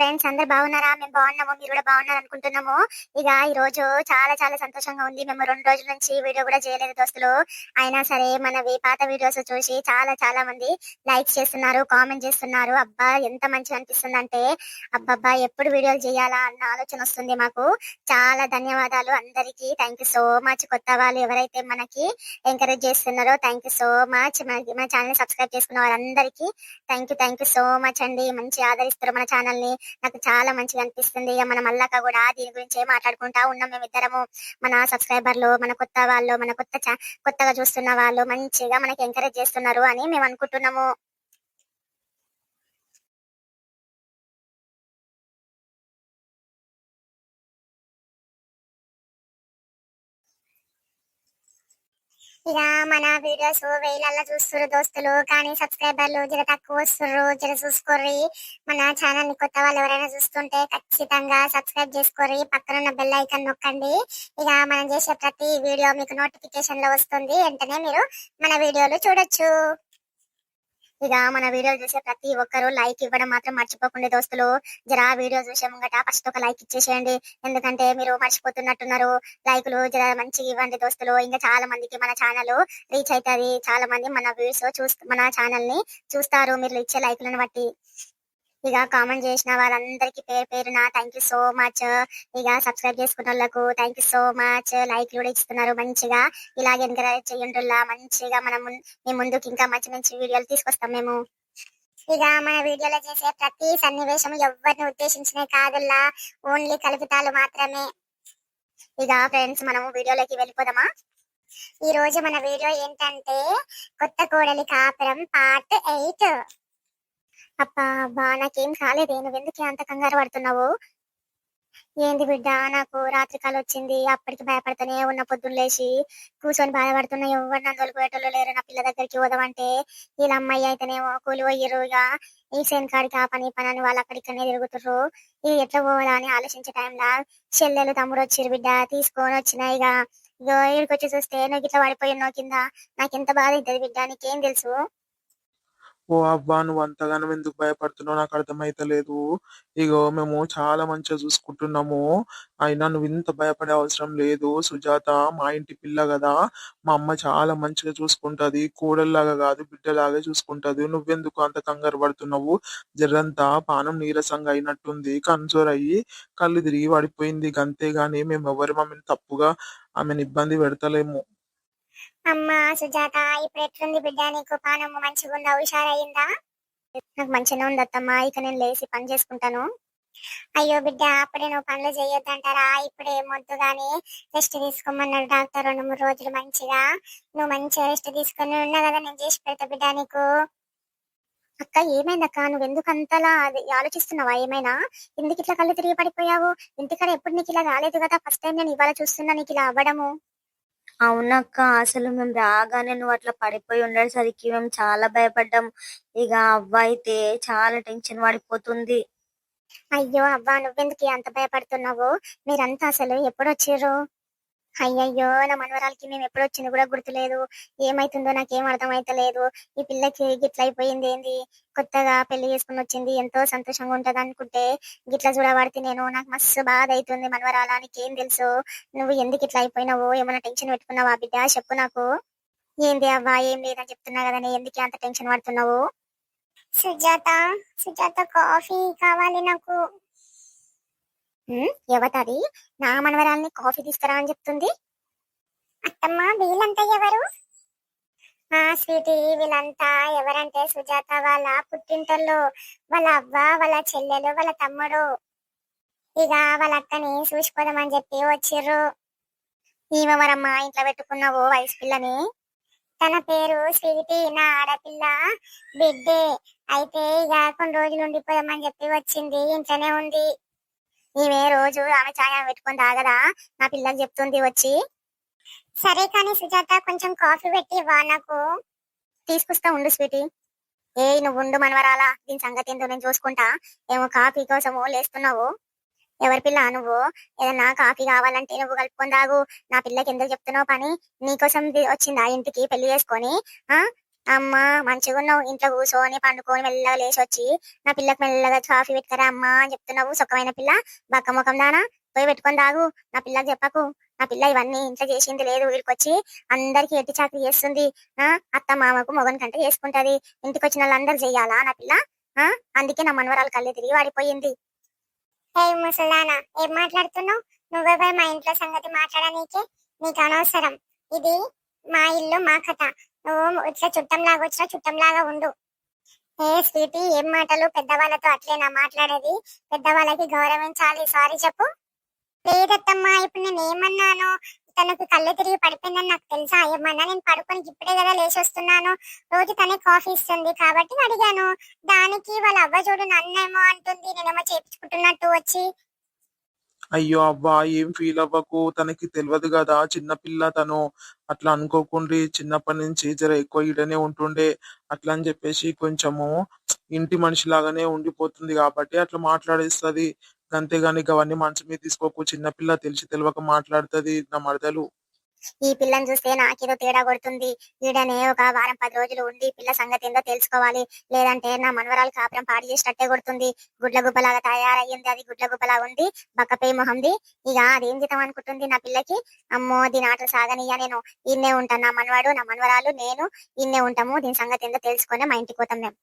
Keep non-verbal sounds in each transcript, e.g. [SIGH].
friends అందరు బాగున్నారా? మేము బాగున్నాము మీరు కూడా బాగున్నారు అనుకుంటున్నాము. ఇక ఈ రోజు చాలా చాలా సంతోషంగా ఉంది. మేము రెండు రోజుల నుంచి వీడియో కూడా చేయలేదు దోస్తులు. అయినా సరే మనవి పాత వీడియోస్ చూసి చాలా చాలా మంది లైక్స్ చేస్తున్నారు కామెంట్ చేస్తున్నారు. అబ్బా ఎంత మంచిగా అనిపిస్తుంది అంటే అబ్బబ్బా ఎప్పుడు వీడియోలు చేయాలా అన్న ఆలోచన వస్తుంది మాకు. చాలా ధన్యవాదాలు అందరికీ. థ్యాంక్ యూ సో మచ్ కొత్త వాళ్ళు ఎవరైతే మనకి ఎంకరేజ్ చేస్తున్నారో థ్యాంక్ యూ సో మచ్ మన ఛానల్ సబ్స్క్రైబ్ చేసుకున్న వాళ్ళందరికీ thank you thank you so much అండి. మంచి ఆదరిస్తారు మన ఛానల్ని. నాకు చాలా మంచిగా అనిపిస్తుంది. ఇక మన మళ్ళాక కూడా దీని గురించే మాట్లాడుకుంటా ఉన్నాం మేము ఇద్దరము మన సబ్స్క్రైబర్లు మన కొత్త వాళ్ళు మన కొత్త కొత్తగా చూస్తున్న వాళ్ళు మంచిగా మనకి ఎంకరేజ్ చేస్తున్నారు అని మేము అనుకుంటున్నాము. ఇక మన వీడియోస్ వేలల్లో చూస్తున్నారు దోస్తులు కానీ సబ్స్క్రైబర్లు జర తక్కువ వస్తుర్రు జర చూసుకోర్రి. మన ఛానల్ని కొత్త వాళ్ళు ఎవరైనా చూస్తుంటే ఖచ్చితంగా సబ్స్క్రైబ్ చేసుకోర్రి పక్కన ఉన్న బెల్ ఐకాన్ నొక్కండి. ఇక మనం చేసే ప్రతి వీడియో మీకు నోటిఫికేషన్లో వస్తుంది వెంటనే మీరు మన వీడియోలు చూడొచ్చు. ఇక మన వీడియో చూసే ప్రతి ఒక్కరు లైక్ ఇవ్వడం మాత్రం మర్చిపోకుండా దోస్తులు జరా వీడియో చూసే ముంగట ఫస్ట్ ఒక లైక్ ఇచ్చేసేయండి. ఎందుకంటే మీరు మర్చిపోతున్నట్టున్నారు. లైకులు జరా మంచిగా ఇవ్వండి దోస్తులు. ఇంకా చాలా మందికి మన ఛానల్ రీచ్ అవుతుంది. చాలా మంది మన వ్యూస్ చూస్తూ మన ఛానల్ని చూస్తారు. మీరు ఇచ్చే లైకులను బట్టి. ఇక కామెంట్ చేసిన వాళ్ళందరికీ పేరు పేరున థ్యాంక్ యూ సో మచ్ ఇక సబ్స్క్రైబ్ చేసుకున్న వాళ్ళకు thank you so much like కూడా ఇస్తున్నారు మంచిగా. ఇలాగే ఎంకరేజ్ చేయండిలా మంచిగా మనం మీ ముందుకు ఇంకా మంచి మంచి వీడియోలు తీసుకొస్తాం మేము. ఇక మన వీడియోలో చేసే ప్రతి సన్నివేశం ఎవరిని ఉద్దేశించినే కాదుల్లా. ఓన్లీ కలుపుతాలు మాత్రమే. ఇక ఫ్రెండ్స్ మనము వీడియోలోకి వెళ్ళిపోదామా? ఈ రోజు మన వీడియో ఏంటంటే కొత్త కోడలి కాపురం పార్ట్ ఎయిట్. అబ్బా అబ్బా నాకేం కాలేదే. నువ్వు ఎందుకు అంత కంగారు పడుతున్నావు? ఏంది బిడ్డ నాకు రాత్రి కాలు వచ్చింది. అప్పటికి భయపడుతూనే ఉన్న పొద్దున్న లేచి కూర్చొని బాధపడుతున్నా ఎవరు నన్ను తోలుకునేటోళ్ళు లేరు. నా పిల్ల దగ్గరికి పోదామంటే వీళ్ళ అమ్మాయి అయితేనేమో కూలి పోయ్యరు ఇక ఈ సేన్ కాడికి ఆ పని పని అని వాళ్ళు అక్కడికనే తిరుగుతుర్రు. ఇది ఎట్లా పోవాలా అని ఆలోచించే టైంలో చెల్లెలు తమ్ముడు వచ్చిరు బిడ్డ తీసుకొని వచ్చిన ఇక. ఇక ఇక్కడికి వచ్చి చూస్తే నువ్వు ఇట్లా పడిపోయి ఉన్నావు కింద. నాకు ఎంత బాధ అవుతుంది బిడ్డ నీకేం తెలుసు? ఓ అబ్బా! నువ్వు అంతగానం ఎందుకు భయపడుతున్నావు? నాకు అర్థమైతలేదు. ఇగో మేము చాలా మంచిగా చూసుకుంటున్నాము. అయినా నువ్వు ఇంత భయపడే అవసరం లేదు. సుజాత మా ఇంటి పిల్ల కదా. మా అమ్మ చాలా మంచిగా చూసుకుంటది. కోడల్లాగా కాదు బిడ్డలాగే చూసుకుంటది. నువ్వెందుకు అంత కంగారు పడుతున్నావు? జర్రంతా పానం నీరసంగా అయినట్టుంది. కన్సోర్ అయ్యి కళ్ళు తిరిగి పడిపోయింది అంతేగాని మేము ఎవరి మమ్మల్ని తప్పుగా ఆమెను ఇబ్బంది పెడతలేము. అమ్మా సుజాత ఇప్పుడు ఎట్లుంది బిడ్డ? నీకు పానము మంచిగా ఉందా హుషారయ్యిందా నాకు మంచిగా ఉంది అత్తమ్మా ఇక నేను లేచి పని చేసుకుంటాను. అయ్యో బిడ్డ అప్పుడే నువ్వు పనులు చేయొద్దంటారా? ఇప్పుడే మొద్దు గాని రెస్ట్ తీసుకోమన్నాడు డాక్టర్ రెండు మూడు రోజులు మంచిగా. నువ్వు మంచిగా రెస్ట్ తీసుకొని ఉన్నా కదా నేను చేసి పెడతా బిడ్డ నీకు. అక్క ఏమైందక్క? నువ్వు ఎందుకు అంతలా అది ఆలోచిస్తున్నావా? ఏమైనా? ఎందుకు ఇట్లా కళ్ళు తిరిగి పడిపోయావు? ఇంటికాడ ఎప్పుడు నీకు ఇలా రాలేదు కదా? ఫస్ట్ టైం నేను ఇవాళ చూస్తున్నా నీకు ఇలా అవ్వడము. అవునక్క అసలు మేము రాగానే నువ్వు అట్లా పడిపోయి ఉండేసరికి మేము చాలా భయపడ్డాం. ఇక అవ్వ అయితే చాలా టెన్షన్ పడిపోతుంది. అయ్యో అవ్వా నువ్వెందుకు అంత భయపడుతున్నావు? మీరంతా అసలు ఎప్పుడు వచ్చారు అయ్యయ్యో నా మనవరాలకి మేము ఎప్పుడు వచ్చింది కూడా గుర్తులేదు. ఏమైతుందో నాకేం అర్థమైతలేదు. ఈ పిల్లకి గిట్ల అయిపోయింది ఏంది? కొత్తగా పెళ్ళి చేసుకుని వచ్చింది. ఎంతో సంతోషంగా ఉంటది అనుకుంటే గిట్ల చూడబడితే నేను నాకు మస్తు బాధ అవుతుంది మనవరాలా ఏం తెలుసు? నువ్వు ఎందుకు ఇట్లా అయిపోయినావు? ఏమైనా టెన్షన్ పెట్టుకున్నావా బిడ్డ? చెప్పు నాకు. ఏంది అవ్వా ఏం లేదని చెప్తున్నా కదా నీ ఎందుకు అంత టెన్షన్ పడుతున్నావు? సుజాత సుజాత కాఫీ కావాలి నాకు. ఎవతది? నా మనవరాల్ని కాఫీ తీసుకురా అని చెప్తుంది. అత్తమ్మ వీళ్ళంతా ఎవరు? ఆ స్వీటీ వీళ్ళంతా ఎవరంటే సుజాత వాళ్ళ పుట్టింటోళ్ళు. వాళ్ళ అవ్వ వాళ్ళ చెల్లెలు వాళ్ళ తమ్ముడు. ఇక వాళ్ళ అక్కని చూసుకోదామని చెప్పి వచ్చిర్రు. ఈమె మరమ్మ ఇంట్లో పెట్టుకున్నావు వయసు పిల్లని. తన పేరు స్వీటీ నా ఆడపిల్ల బిడ్డే. అయితే ఇక కొన్ని రోజులు ఉండిపోదామని చెప్పి వచ్చింది ఇంట్లోనే ఉంది. ఈమె రోజు ఆమె ఛాయ పెట్టుకొని తాగదా? నా పిల్లకి చెప్తుంది వచ్చి. సరే కానీ సుజాత కొంచెం కాఫీ పెట్టి ఇవ్వా నాకు. తీసుకొస్తా ఉండు స్వీటీ. ఏ నువ్వు ఉండు మనవరాలా? దీని సంగతి ఏంటో నేను చూసుకుంటా. ఏమో కాఫీ కోసము లేస్తున్నావు. ఎవరి పిల్ల నువ్వు? ఏదన్నా కాఫీ కావాలంటే నువ్వు కలుపుకొని తాగు. నా పిల్లకి ఎందుకు చెప్తున్నావు పని? నీకోసం వచ్చిందా ఇంటికి పెళ్ళి చేసుకొని? ఆ? అమ్మా మంచిగా ఉన్నావు. ఇంట్లో కూర్చొని పండుకొని మెల్లగా లేచి వచ్చి నా పిల్లకు మెల్లగా కాఫీ పెట్టుకరా అమ్మా అని చెప్తున్నావు. సుఖమైన పిల్ల. బక్క ముఖం దానా? పోయి పెట్టుకొని తాగు. నా పిల్లకి చెప్పకు. నా పిల్ల ఇవన్నీ ఇంట్లో చేసింది లేదు. వీడికొచ్చి అందరికి ఎట్టి చాకరీ చేస్తుంది. ఆ అత్త మామకు మొగన్ కంటే చేసుకుంటది. ఇంటికి వచ్చిన వాళ్ళందరూ చెయ్యాలా నా పిల్ల? ఆ అందుకే నా మనవరాలు కళ్ళు తిరిగి వాడిపోయింది. ఏ ముసలానా ఏం మాట్లాడుతున్నావు? నువ్వే పోయి మా ఇంట్లో సంగతి మాట్లాడనీకే నీకు అనవసరం. ఇది మా ఇల్లు మా కథ. నువ్వు ఇట్లా చుట్టంలాగా వచ్చినా చుట్టంలాగా ఉండు. ఏ స్వీటీ ఏం మాటలు? పెద్దవాళ్ళతో అట్లేనా మాట్లాడేది. పెద్దవాళ్ళకి గౌరవించాలి సారీ చెప్పు. లేదత్తమ్మా ఇప్పుడు నేను ఏమన్నాను? తనకు కళ్ళు తిరిగి పడిపోయిందని నాకు తెలుసా? ఏమన్నా? నేను పడుకొని ఇప్పుడే కదా లేచి వస్తున్నాను. రోజు తనే కాఫీ ఇస్తుంది కాబట్టి అడిగాను. దానికి వాళ్ళ అవ్వ చూడు నన్నేమో అంటుంది. నేనేమో చేపించుకుంటున్నట్టు వచ్చి అయ్యో అబ్బా ఏం ఫీల్ అవ్వకు? తనకి తెలియదు కదా చిన్నపిల్ల తను. అట్లా అనుకోకుండా చిన్నప్పటి నుంచి జర ఎక్కువ ఈడనే ఉంటుండే. అట్లా అని చెప్పేసి కొంచెము ఇంటి మనిషి లాగానే ఉండిపోతుంది కాబట్టి అట్లా మాట్లాడేస్తది. అంతేగాని అవన్నీ మనసు మీద తీసుకోకు. చిన్నపిల్ల తెలిసి తెలియక మాట్లాడుతది నా మరదలు. ఈ పిల్లని చూస్తే నాకేదో తేడా కొడుతుంది. వీడనే ఒక వారం పది రోజులు ఉండి పిల్ల సంగతి ఏందో తెలుసుకోవాలి. లేదంటే నా మనవరాలు కాపురం పాడు చేసినట్టే కొడుతుంది. గుడ్ల గుబ్బలాగా తయారయ్యింది. అది గుడ్ల గుబ్బలా ఉంది. బక్కపై మొహంది ఇక అదేం జీతం అనుకుంటుంది నా పిల్లకి? అమ్మో దీని ఆటలు సాగనియ్యా నేను. ఇన్నే ఉంటాను నా మనవాడు నా మనవరాలు నేను ఇన్నే ఉంటాము. దీని సంగతి ఏందో తెలుసుకొని మా ఇంటికి పోతాం మేము.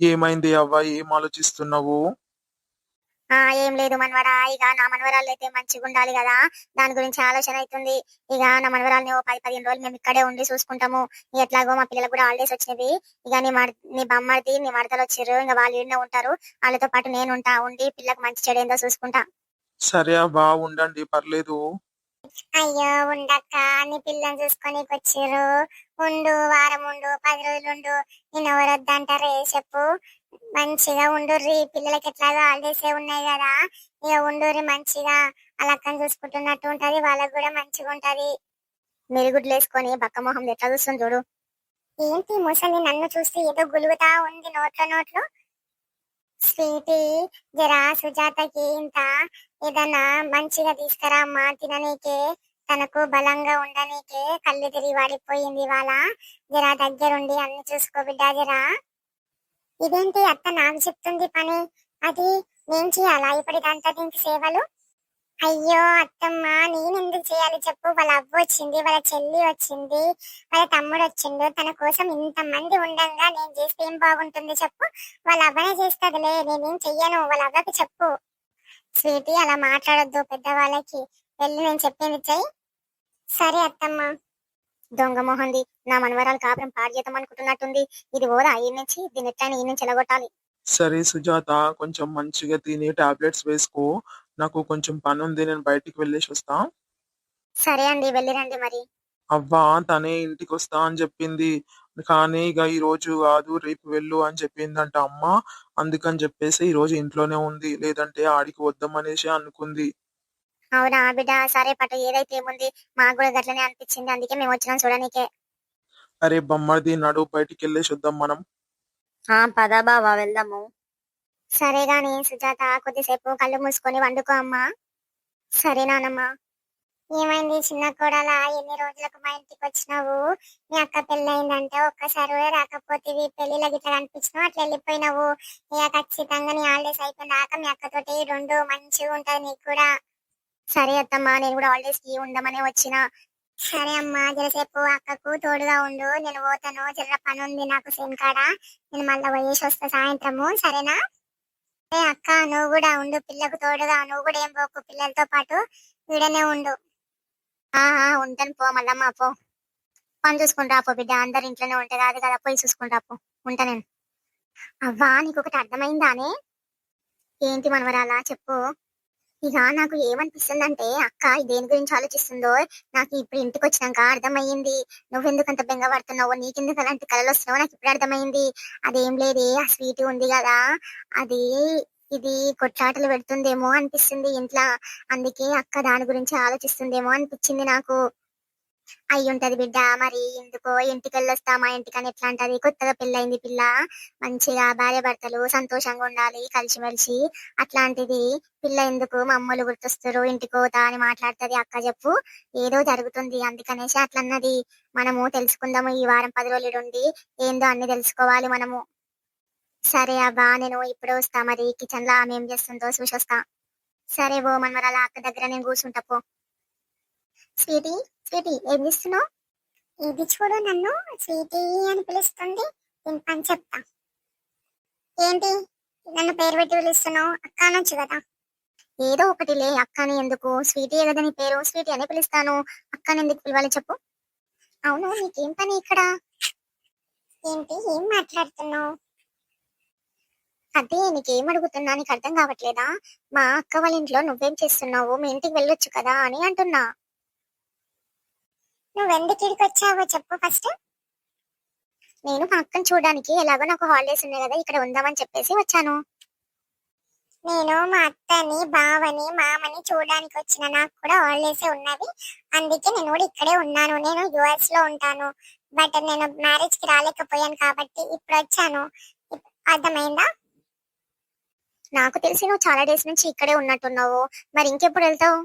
ఏమైంది అవ్వ? ఏం ఆలోచిస్తున్నావు? ఆ ఏం లేదు మనవరా ఇక నా మనవరాలు అయితే మంచిగా ఉండాలి కదా. దాని గురించి ఆలోచన అవుతుంది ఇక నా మనవరాల్ని ఓ పది పదిహేను రోజులు మేము ఇక్కడే ఉండి చూసుకుంటాము. ఎట్లాగో మా పిల్లలకు కూడా హాలిడేస్ వచ్చినవి. ఇక నీ మర్ నీ బమ్మడిది నీ మడతలు వచ్చారు ఇంకా వాళ్ళు ఈడనే ఉంటారు. వాళ్ళతో పాటు నేను ఉంటా ఉండి పిల్లకు మంచి చెడు ఏందో చూసుకుంటా. సరే ఉండండి పర్లేదు. అయ్యో ఉండక్క. నీ పిల్లని చూసుకొని వచ్చిర్రు. ఉండు వారం ఉండు పది రోజులు ఉండు. నేను ఎవరు వద్దంటారే చెప్పు. మంచిగా ఉండుర్రి. పిల్లలకి ఎట్లాగో హాలిడేస్ ఉన్నాయి కదా. ఇక ఉండుర్రి మంచిగా. అలా అక్కని చూసుకుంటున్నట్టు ఉంటది. వాళ్ళకి కూడా మంచిగా ఉంటది. మెరుగుడ్లు వేసుకొని బక్క మొహం ఎట్లా చూస్తుంది చూడు. ఏంటి ముసలి నన్ను చూస్తే ఏదో గులుగుతా ఉంది నోట్లో నోట్లో? స్వీటీ జరా సుజాతకి ఇంత. ఏదన్నా మంచిగా తీసుకురా అమ్మా తిననీకే. తనకు బలంగా ఉండనీకే. కళ్ళు తిరిగి వాడిపోయింది ఇవాళ. జరా దగ్గరుండి అన్ని చూసుకో బిడ్డ జరా. ఇదేంటి అత్త నాకు చెప్తుంది పని? అది నేను చేయాలా? ఇప్పటిదంతా దీనికి సేవలు? అయ్యో అత్తమ్మ నేను ఎందుకు చేయాలి చెప్పు? వాళ్ళ అవ్వ వచ్చింది వాళ్ళ చెల్లి వచ్చింది వాళ్ళ తమ్ముడు వచ్చిండు. తన కోసం ఇంత మంది ఉండంగా నేను చేస్తే ఏం బాగుంటుంది చెప్పు? వాళ్ళ అవ్వనే చేస్తుందిలే నేనేం చెయ్యను? వాళ్ళ అవ్వకి చెప్పు. స్వీటీ అలా మాట్లాడొద్దు పెద్దవాళ్ళకి. వెళ్ళి నేను చెప్పింది చెయ్యి. సరే అత్తమ్మ. దొంగ మొహంది. నా మనవరాలు కాపురం పాడు చేద్దాం అనుకుంటున్నట్టుంది. ఇది ఓదా ఈ నుంచి? దీన్ని ఎట్లా ఈ నుంచి ఎలగొట్టాలి సరే సుజాత కొంచెం మంచిగా తిని టాబ్లెట్స్ వేసుకో. నాకు కొంచెం పని ఉంది నేను బయటికి వెళ్ళేసి వస్తా. సరే అండి వెళ్ళిరండి మరి. అవ్వా తనే ఇంటికి వస్తా అని చెప్పింది. కానీ ఇక ఈ రోజు కాదు రేపు వెళ్ళు అని చెప్పిందంట అమ్మ. అందుకని చెప్పేసి ఈ రోజు ఇంట్లోనే ఉంది. లేదంటే ఆడికి వద్దామనేసి అనుకుంది. అవునా బిడ్డ? సరే పట్టు ఏదైతే ఏముంది మాకు కూడా గట్లనే అనిపించింది. అందుకే మేము వచ్చినాం చూడనీకే. అరే బొమ్మది నడు బయటికి వెళ్ళేసి వద్దాం మనం. ఆ పదా బావా వెళ్దాము. సరే గాని సుజాత కొద్దిసేపు కళ్ళు మూసుకొని వండుకో అమ్మా. సరే నానమ్మా. ఏమైంది చిన్న కోడలా? ఎన్ని రోజులకు మా ఇంటికి వచ్చినావు? మీ అక్క పెళ్ళయిందంటే ఒక్కసారి రాకపోతే పెళ్ళిలో గిట్లా కనిపించినావు? అట్లా వెళ్ళిపోయినావు? ఇక ఖచ్చితంగా నీ హాలిడేస్ అయిపోయినాక మీ అక్కతోటి రెండు మంచిగా ఉంటది నీకు కూడా. సరే అత్తమ్మా నేను కూడా హాలిడేస్కి ఉండమనే వచ్చిన. సరే అమ్మా జరసేపు అక్కకు తోడుగా ఉండు. నేను పోతాను. జర పని ఉంది నాకు సేమ్ కాడ. నేను మళ్ళీ పోయేసి వస్తా సాయంత్రము. సరేనా? అరే అక్క నువ్వు కూడా ఉండు. పిల్లకు తోడుగా నువ్వు కూడా ఏం పోకు. పిల్లలతో పాటు వీడనే ఉండు. ఆహా ఉంటాను. పో మళ్ళమ్మా పో. పని చూసుకుంటా పో బిడ్డ. అందరు ఇంట్లోనే ఉంటుంది అది కదా. పోయి చూసుకుంటా పో. ఉంటా నేను. అవ్వా నీకు ఒకటి అర్థమైందానే? ఏంటి మనవరాలా? చెప్పు. ఇక నాకు ఏమనిపిస్తుందంటే అక్క దేని గురించి ఆలోచిస్తుందో నాకు ఇప్పుడు ఇంటికి వచ్చినాక అర్థమయ్యింది. నువ్వెందుకంత బెంగ పడుతున్నావో నీకెందుకు అలాంటి కళలు వస్తున్నావో నాకు ఇప్పుడు అర్థమైంది అదేం లేదే ఆ స్వీట్ ఉంది కదా అది ఇది కొట్లాటలు పెడుతుందేమో అనిపిస్తుంది ఇంట్లో. అందుకే అక్క దాని గురించి ఆలోచిస్తుందేమో అనిపించింది నాకు. అయ్యుంటది బిడ్డ మరి ఎందుకో ఇంటికి వెళ్ళొస్తా మా ఇంటికని ఎట్లా అంటది కొత్తగా పెళ్ళైంది పిల్ల. మంచిగా భార్య భర్తలు సంతోషంగా ఉండాలి కలిసిమెలిసి. అట్లాంటిది పిల్ల ఎందుకు మా అమ్మలు గుర్తొస్తారు? ఇంటికి పోతా అని మాట్లాడుతుంది అక్క చెప్పు. ఏదో జరుగుతుంది అందుకనేసి అట్లన్నది. మనము తెలుసుకుందాము ఈ వారం పది రోజులు ఉండి ఏందో అన్ని తెలుసుకోవాలి మనము. సరే అబ్బా నేను ఇప్పుడు వస్తా మరి. కిచెన్లో ఆమె ఏం చేస్తుందో చూసి వస్తా సరే ఓ మనమరాల అక్క దగ్గర నేను కూర్చుంటా పో. స్వీటీ స్వీటీ ఏం చేస్తున్నావు? ఇది చూడు నన్ను స్వీటీ అని పిలుస్తుంది. దీని పని చెప్తా. ఏంటి? నన్ను పేరు పెట్టి పిలుస్తున్నావు? అక్క అనొచ్చు కదా. ఏదో ఒకటి లే అక్కని ఎందుకు? స్వీటీ కదా నీ పేరు? స్వీటీ అని పిలుస్తాను. అక్కని ఎందుకు పిలవాలి చెప్పు. అవును నీకేం పని ఇక్కడ? ఏంటి? ఏం మాట్లాడుతున్నావు? అదే నీకేం అడుగుతున్నా? నీకు అర్థం కావట్లేదా? మా అక్క వాళ్ళ ఇంట్లో నువ్వేం చేస్తున్నావు? మీ ఇంటికి వెళ్ళొచ్చు కదా అని అంటున్నా. నువ్వెందుకు ఇక్కడికి వచ్చావో చెప్పు ఫస్ట్ నేను మా అక్కను చూడడానికి ఎలాగో నాకు హాలిడేస్ ఉన్నాయి కదా ఇక్కడ ఉందామని చెప్పేసి వచ్చాను. నేను మా అత్తని బావని మామని చూడడానికి వచ్చిన నాకు కూడా హాలిడేస్ ఉన్నవి. అందుకే నేను కూడా ఇక్కడే ఉన్నాను. నేను యుఎస్లో ఉంటాను. బట్ నేను మ్యారేజ్కి రాలేకపోయాను కాబట్టి ఇప్పుడు వచ్చాను. అర్థమైందా? నాకు తెలిసి నువ్వు చాలా డేస్ నుంచి ఇక్కడే ఉన్నట్టున్నావు. మరి ఇంకెప్పుడు వెళ్తావు?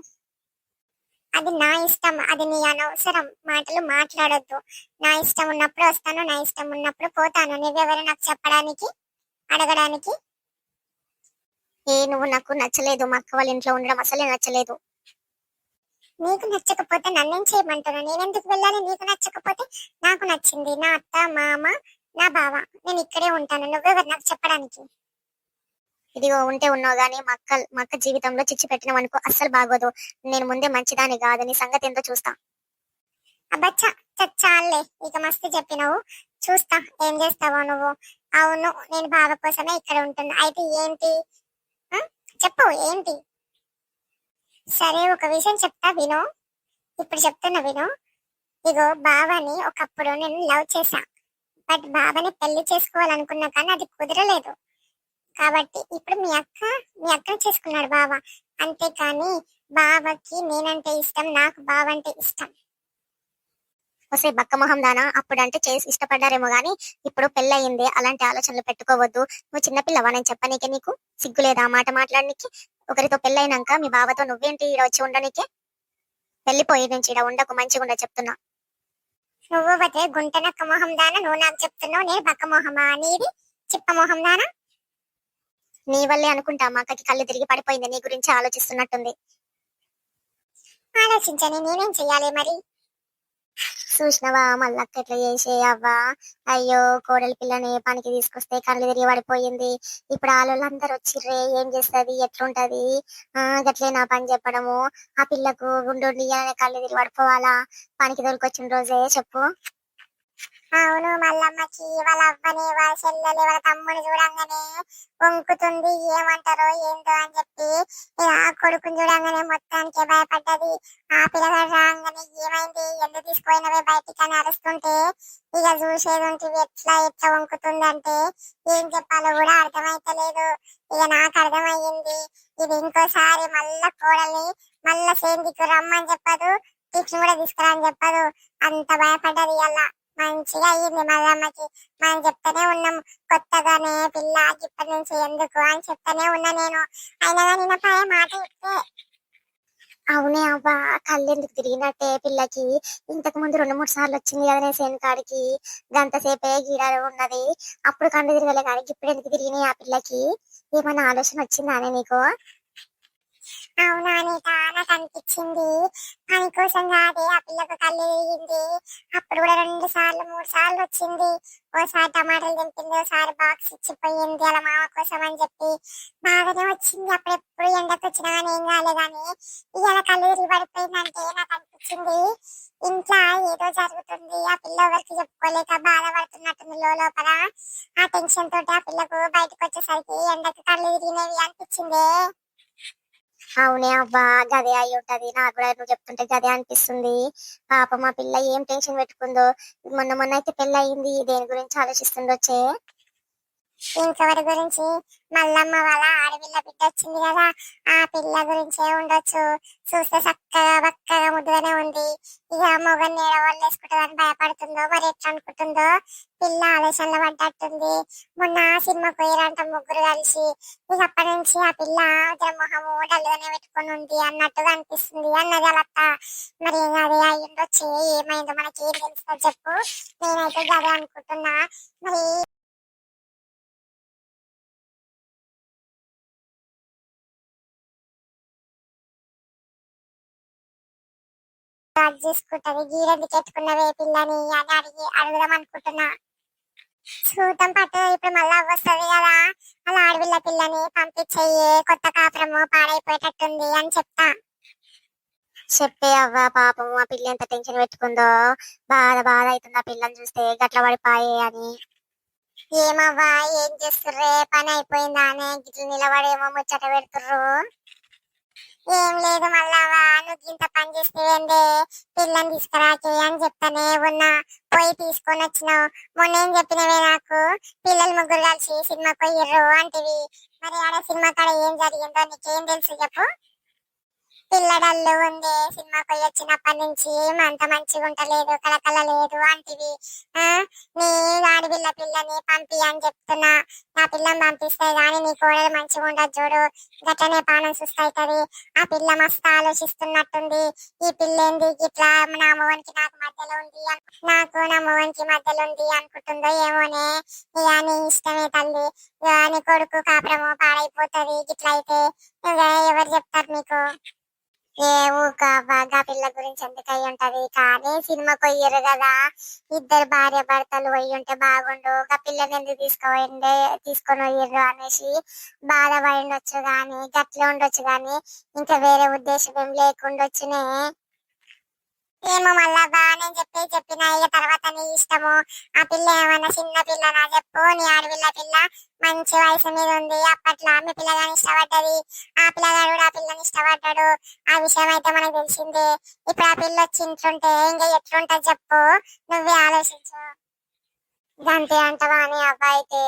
అది నా ఇష్టం అది నీ అనవసరం మాటలు మాట్లాడొద్దు. నా ఇష్టం ఉన్నప్పుడు వస్తాను నా ఇష్టం ఉన్నప్పుడు పోతాను. నువ్వెవరు నాకు చెప్పడానికి అడగడానికి? ఏ నువ్వు నాకు నచ్చలేదు మా అక్క వాళ్ళ ఇంట్లో ఉండడం అసలే నచ్చలేదు. నీకు నచ్చకపోతే నన్నేం చేయమంటాను నేనెందుకు వెళ్ళాలి? నీకు నచ్చకపోతే నాకు నచ్చింది. నా అత్త మామ నా బావ నేను ఇక్కడే ఉంటాను. నువ్వెవరు నాకు చెప్పడానికి? ఇదిగో ఉంటే ఉన్నావు గానీ మా అక్క మా అక్క జీవితంలో చిచ్చు పెట్టినావు అనుకో అస్సలు బాగోదు. నేను ముందే మంచిదాని కాదని సంగతి ఎంతో చూస్తా. అబ్బచ్చా చాలే ఇక మస్తు చెప్పినావు. చూస్తా ఏం చేస్తావో నువ్వు. అవును నేను బావ కోసమే ఇక్కడ ఉంటున్నా. అయితే ఏంటి? చెప్పు ఏంటి? సరే ఒక విషయం చెప్తా విను. ఇప్పుడు చెప్తున్నా విను. ఇగో బావని ఒకప్పుడు నేను లవ్ చేశా. బట్ బావని పెళ్ళి చేసుకోవాలనుకున్నా కానీ అది కుదరలేదు. కాబట్టి ఇప్పుడు మీ అక్క మీ అక్కని చేసుకున్నాడు బావ. అంతేకాని బావకి నేనంటే ఇష్టం నాకు బావ అంటే ఇష్టం. వసే బక్క మొహం దానా? అప్పుడంటే చేసి ఇష్టపడ్డారేమో గానీ ఇప్పుడు పెళ్ళయింది అలాంటి ఆలోచనలు పెట్టుకోవద్దు. నువ్వు చిన్నపిల్లవా నేను చెప్పనీకే నీకు. సిగ్గులేదా ఆ మాట మాట్లాడనీకి? ఒకరితో పెళ్ళైనాక మీ బావతో నువ్వేంటి ఈడ వచ్చి ఉండనీకే? వెళ్ళిపోయి నుంచి ఈడ ఉండకు మంచిగా ఉండ చెప్తున్నా. నువ్వు బతే గుంటనక్క మొహం దానా? నువ్వు నాకు చెప్తున్నావు నేను బక్క మొహమా? నీది చిప్ప మొహం దానా? నీ వల్లే అనుకుంటా మా అక్కకి కళ్ళు తిరిగి పడిపోయింది. నీ గురించి ఆలోచిస్తున్నట్టుంది. ఆలోచించని నేనేం చెయ్యాలి మరి? చూసినవా మళ్ళక్క ఎట్లా చేసేయవ్వా అయ్యో కోడలి పిల్లని పనికి తీసుకొస్తే కళ్ళు తిరిగి పడిపోయింది. ఇప్పుడు ఆలోళ్ళందరూ వచ్చిర్రే ఏం చేస్తది ఎట్లుంటది? ఆ గట్లే నా పని చెప్పడము. ఆ పిల్లకు గుండు కళ్ళు తిరిగి పడిపోవాలా? పనికి దొరికొచ్చిన రోజే చెప్పు. అవును మల్లమ్మకి వాళ్ళ అవ్వని వాళ్ళ చెల్లెలు వాళ్ళ తమ్ముని చూడంగానే వంకుతుంది. ఏమంటారో ఏంటో అని చెప్పి ఆ కొడుకుని చూడంగానే మొత్తానికి భయపడ్డది. ఆ పిల్లగాడు రాగానే ఏమైంది? ఎందుకు తీసుకుపోయినవే బయటికి అని అరుస్తుంటే ఇక చూసేది ఉంటుంది ఎట్లా ఎట్లా వంకుతుందంటే ఏం చెప్పాలో కూడా అర్థమైతలేదు. ఇక నాకు అర్థమయ్యింది. ఇది ఇంకోసారి మళ్ళా కోడల్ని మళ్ళా సేందికి రమ్మని చెప్పదు టిఫిన్ కూడా తీసుకురా అని చెప్పదు. అంత భయపడ్డది అలా మంచిగా అయ్యింది మల్లమ్మకి. మనం చెప్తానే ఉన్నాం కొత్తగానే పిల్ల ఇప్పటి నుంచి ఎందుకు అని చెప్తానే ఉన్నా నేను. అయినా కానీ నా పై మాట చెప్తే అవునే అవ్వ కళ్ళు ఎందుకు తిరిగినట్టే పిల్లకి? ఇంతకు ముందు రెండు మూడు సార్లు వచ్చింది కదా నేను సేను కాడికి. గంట సేపే ఉన్నది. అప్పుడు కళ్ళు తిరగలే కాడికి ఇప్పుడు ఎందుకు తిరిగినాయి ఆ పిల్లకి? ఏమైనా ఆలోచన వచ్చిందానే నీకు? అవునా అనిత నాకు అనిపించింది. పని కోసం కాదే ఆ పిల్లకు కళ్ళు వేయింది. అప్పుడు కూడా రెండు సార్లు మూడు సార్లు వచ్చింది. ఓసారి టమాటాలు తింటుంది ఓసారి బాక్స్ ఇచ్చిపోయింది. అలా మామ కోసం అని చెప్పి బాగానే వచ్చింది. అప్పుడు ఎప్పుడు ఎండకు వచ్చినా కానీ ఏం కాలేదు కానీ ఇలా కళ్ళు తిరిగి పడిపోయిందంటే నాకు అనిపించింది. ఇంట్లో ఏదో జరుగుతుంది. ఆ పిల్ల ఎవరికి చెప్పుకోలేక బాధపడుతున్నట్టుంది లోపల. ఆ టెన్షన్ తోటి ఆ పిల్లకు బయటకు వచ్చేసరికి ఎండకు కళ్ళు తిరిగినవి అనిపించింది. అవునే అవ్వా గదే అయి ఉంటది నాకు కూడా నువ్వు చెప్తుంటే గదే అనిపిస్తుంది. పాప మా పిల్ల ఏం టెన్షన్ పెట్టుకుందో. మొన్న మొన్న అయితే పెళ్ళి అయింది దేని గురించి ఆలోచిస్తుండొచ్చే ఇంకెవరి గురించి మల్లమ్మ వాళ్ళ ఆడపిల్ల బిడ్డ వచ్చింది కదా ఆ పిల్ల గురించే ఉండొచ్చు చూస్తే చక్కగా బక్కగా ముద్దుగానే ఉంది. ఇక మొగన్ నేల వాళ్ళు వేసుకుంటుందని భయపడుతుందో మరి ఎట్లా అనుకుంటుందో? పిల్ల ఆలోచనలో పడ్డట్టుంది. మొన్న సినిమా పోయారంట ముగ్గురు కలిసి. ఇక అప్పటి నుంచి ఆ పిల్ల మొహము డల్లుగానే పెట్టుకొని ఉంది అన్నట్టుగా అనిపిస్తుంది. అన్నది అలత్త మరి అదే అయ్యిండొచ్చి ఉండొచ్చు? ఏమైందో మనకి ఏం తెలుస్తుందో చెప్పు. నేనైతే అదే అనుకుంటున్నా. మరి అది చేసుకుంటది గీరెందుకు ఎత్తుకున్నవే పిల్లని అని అడిగి అడుగుదాం అనుకుంటున్నా. చూద్దాం పట్టు ఇప్పుడు మళ్ళా వస్తుంది కదా అలా ఆడపిల్ల పిల్లని పంపించేయి కొత్త కాపురము పాడైపోయేటట్టుంది అని చెప్తా. చెప్పే అవ్వ పాపం ఆ పిల్ల ఎంత టెన్షన్ పెట్టుకుందో బాధ బాధ అవుతుంది ఆ పిల్లని చూస్తే గట్ల పడిపాయే అని. ఏమవ్వా ఏం చేస్తుర్రే? పని అయిపోయిందా అని గిట్ల నిలబడేమో ముచ్చట పెడుతుర్రు. ఏం లేదు మళ్ళావా నువ్వు ఇంత పని చేస్తేందే పిల్లని తీసుకురా అని చెప్తానే ఉన్నా. పోయి తీసుకొని వచ్చినావు. మొన్న ఏం చెప్పినవే నాకు? పిల్లలు ముగ్గురు కలిసి సినిమా పోయిర్రు అంటివి. మరి ఆడ సినిమా కాడ ఏం జరిగిందో నీకేం తెలుసు చెప్పు. పిల్లడల్లు ఉంది సినిమాకి పోయి వచ్చినప్పటి నుంచి అంత మంచిగా ఉంటలేదు కలకల లేదు అంటివి. ఆ? నీ ఆడపిల్ల పిల్లని పంపి అని చెప్తున్నా. నా పిల్లని పంపిస్తే గానీ నీ కోడలు మంచిగా ఉండదు చూడు. గట్లనే పానం సుస్తవుతుంది ఆ పిల్ల మస్తు ఆలోచిస్తున్నట్టుంది. ఈ పిల్లేంది ఇట్లా నా మోహన్కి నాకు మధ్యలో ఉంది నాకు నా మోహన్కి మధ్యలో ఉంది అనుకుంటుందో ఏమోనే. ఇక నీ ఇష్టమే తల్లి. నీ కొడుకు కాపురము పాడైపోతుంది ఇట్లయితే. ఎవరు చెప్తారు మీకు? ఏ ఊక బాగా పిల్ల గురించి ఎందుకు అయి ఉంటది? కానీ సినిమా కొయ్యరు కదా. ఇద్దరు భార్య భర్తలు పోయి ఉంటే బాగుండు. ఒక పిల్లని ఎందుకు తీసుకుపోయిండే? తీసుకొని పోయిర్రు అనేసి బాధపడి ఉండొచ్చు గాని గట్లే ఉండొచ్చు గాని ఇంకా వేరే ఉద్దేశం ఏం లేకుండొచ్చునే ఏమో మళ్ళా బా నేను చెప్పి చెప్పిన ఇక తర్వాత నీ ఇష్టము. ఆ పిల్ల ఏమన్నా చిన్న పిల్ల నా చెప్పు నీ ఆడపిల్ల పిల్ల మంచి వయసు మీద ఉంది అప్పట్లో ఆమె పిల్లగాని ఇష్టపడ్డది. ఆ పిల్లగాడు కూడా ఆ పిల్లని ఇష్టపడ్డాడు. ఆ విషయం అయితే మనకు తెలిసిందే. ఇప్పుడు ఆ పిల్ల వచ్చి ఇంట్లుంటే ఇంకా ఎట్లుంటది చెప్పు. నువ్వే ఆలోచించు. గంతే అంటవా అని అబ్బాయితే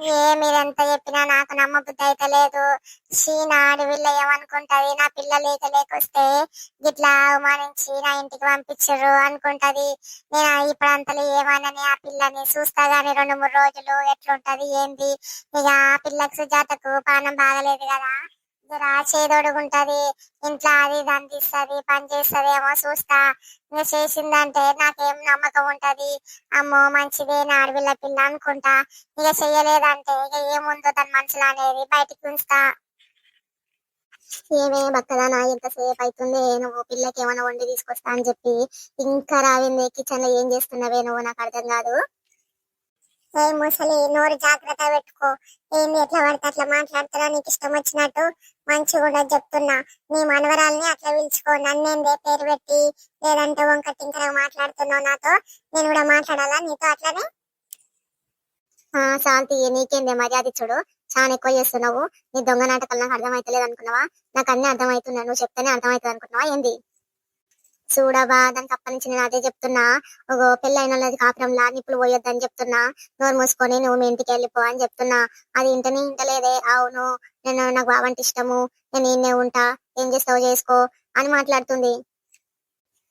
ఏ మీరెంత చెప్పినా నాకు నమ్మబుద్ధి అయితే లేదు. చీనా నా అడవిల్ల ఏమనుకుంటది? నా పిల్ల లేక లేకొస్తే గిట్లా అవమానించి నా ఇంటికి పంపించరు అనుకుంటది. నేను ఇప్పుడు అంతలో ఏమనని ఆ పిల్లని చూస్తా గానీ రెండు మూడు రోజులు ఎట్లుంటది ఏంది? ఇక ఆ పిల్లకి సుజాతకు పానం బాగలేదు కదా? జర చేదోడుగుంటది ఇంట్లో అది ఇది అందిస్తుంది పని చేస్తుంది ఏమో చూస్తా. ఇంకా చేసిందంటే నాకేం నమ్మకం ఉంటది. అమ్మో మంచిదే నా అడవిలో పిల్ల అనుకుంటా. ఇక చెయ్యలేదంటే ఇక ఏముందో తన మనసులో అనేది బయటికి ఉంచుతా. ఏమే బక్కదానా ఎంతసేపు అవుతుంది నువ్వు పిల్లకి ఏమైనా వండి తీసుకొస్తా అని చెప్పి ఇంకా రావింది కిచెన్లో ఏం చేస్తున్నావే నువ్వు నాకు అర్థం కాదు. ఏ ముసలి నోరు జాగ్రత్త పెట్టుకో. ఏంది ఎట్లా పడితే అట్లా మాట్లాడుతున్నా నీకు ఇష్టం వచ్చినట్టు మంచిగా కూడా చెప్తున్నా. నీ మనవరాల్ని అట్లా పిలుచుకో. నన్నేందే పేరు పెట్టి లేదంటే వంక టింకర మాట్లాడుతున్నావు నాతో. నేను కూడా మాట్లాడాలా నీతో అట్లనే? ఆ శాంతి నీకేందే మర్యాద చూడు చాలా ఎక్కువ చేస్తున్నావు. నీ దొంగ నాటకాలు నాకు అర్థమైతలేదు అనుకున్నావా నాకు అన్ని అర్థమవుతున్నాయి నువ్వు చెప్తేనే అర్థమవుతుంది అనుకున్నావా ఏంది? చూడవా? దానికి అప్పటి నుంచి నేను అదే చెప్తున్నా. ఒక పెళ్ళైన వాళ్ళది కాపురంలా నిప్పులు పోయొద్దని చెప్తున్నా. నోరు మూసుకొని నువ్వు మీ ఇంటికి వెళ్ళిపో అని చెప్తున్నా. అది ఇంటనే ఇంటలేదే. అవును నేను నాకు బావంటే ఇష్టము. నేను ఈయనే ఉంటా. ఏం చేస్తావు చేసుకో అని మాట్లాడుతుంది.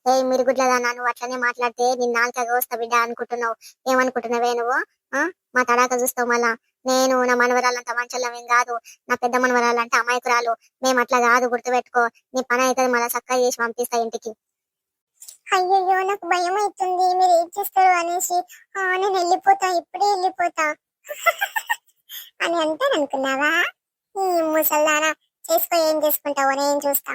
ఏ మీరు గుడ్లదానా? నువ్వు అట్లనే మాట్లాడితే నేను నాలుక వస్తా బిడ్డ అనుకుంటున్నావు. ఏమనుకుంటున్నావే నువ్వు? ఆ? మా తడాక చూస్తావు మళ్ళా. నేను నా మనవరాలంత మంచోళ్ళం ఏం కాదు. నా పెద్ద మనవరాలంటే అమాయకురాలు. మేము అట్లా కాదు గుర్తుపెట్టుకో. నీ పని అవుతుంది మళ్ళీ చక్కగా చేసి పంపిస్తా ఇంటికి. అయ్యయ్యో నాకు భయం అవుతుంది మీరు ఏం చేస్తారు అనేసి "ఆ, నేను వెళ్ళిపోతా ఇప్పుడే వెళ్ళిపోతా. [LAUGHS] అని అంటే అనుకున్నావా ఈ ముసల్దానా చేసుకో ఏం చేసుకుంటావో నేను చూస్తా.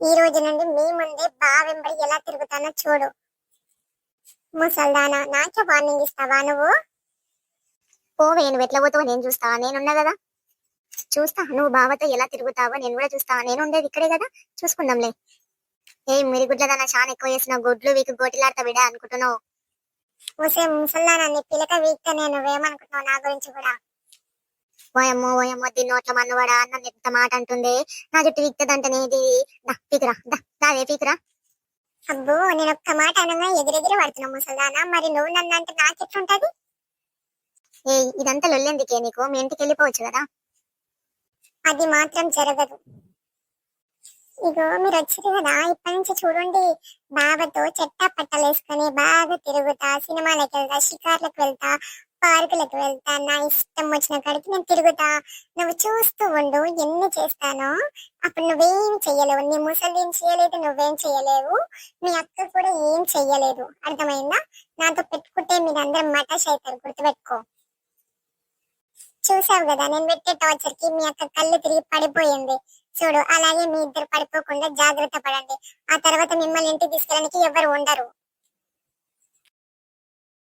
ఈ రోజు నుండి మీ ముందే బావెంబడి ఎలా తిరుగుతానో చూడు. ముసల్దానా నాకే వార్నింగ్ ఇస్తావా నువ్వు? పోవే నువ్వు ఎట్లా పోతావో నేను చూస్తా. నేనున్నా కదా. చూస్తా నువ్వు బావతో ఎలా తిరుగుతావో నేను కూడా చూస్తా. నేను ఉండేది ఇక్కడే కదా. చూసుకుందాంలే. ఏ మీరు గుడ్లదన్న చాలా ఎక్కువ చేసిన గుడ్లు వీకు గోటిలాడతా బిడా అనుకుంటున్నావు? ముసే ముసల్దానా నీ పిలక వీక్త నేను నువ్వేమనుకుంటున్నావు నా గురించి కూడా? ఓయమ్మో ఓయమ్మో దీని నోట్ల మన్నవాడా? నన్ను ఎంత మాట అంటుంది. నా జుట్టు వీక్తదంటనే ఇది. పీకురా దాదే పీకురా. అబ్బో నేను ఒక్క మాట అనగా ఎగిరెగిరి పడుతున్నా ముసల్దానా మరి నువ్వు నన్ను అంటే నాకెట్లుంటది ఏ ఇదంతా లొల్లెందుకే నీకు? మీ ఇంటికి వెళ్ళిపోవచ్చు కదా? అది మాత్రం జరగదు. ఇగో మీరు వచ్చారు కదా ఇప్పటి నుంచి చూడండి. బావతో చెట్టా పట్టలేసుకొని బాగా తిరుగుతా సినిమాలకు వెళ్తా షికార్లకు వెళ్తా పార్కులకు వెళ్తా నా ఇష్టం వచ్చిన కాడికి నేను తిరుగుతా. నువ్వు చూస్తూ ఉండు ఎన్ని చేస్తానో. అప్పుడు నువ్వేం చెయ్యలేవు. నీ ముసలి ఏం చేయలేదు నువ్వేం చెయ్యలేవు. మీ అక్క కూడా ఏం చెయ్యలేదు. అర్థమైందా? నాతో పెట్టుకుంటే మీరందరూ మటాష్ అవుతారు గుర్తుపెట్టుకో. చూసావు కదా నేను పెట్టే టార్చర్కి మీ అక్క కళ్ళు తిరిగి పడిపోయింది. చూడు అలాగే మీ ఇద్దరు పడిపోకుండా జాగ్రత్త పడండి. ఆ తర్వాత మిమ్మల్ని ఇంటికి తీసుకెళ్ళడానికి ఎవరు ఉండరు.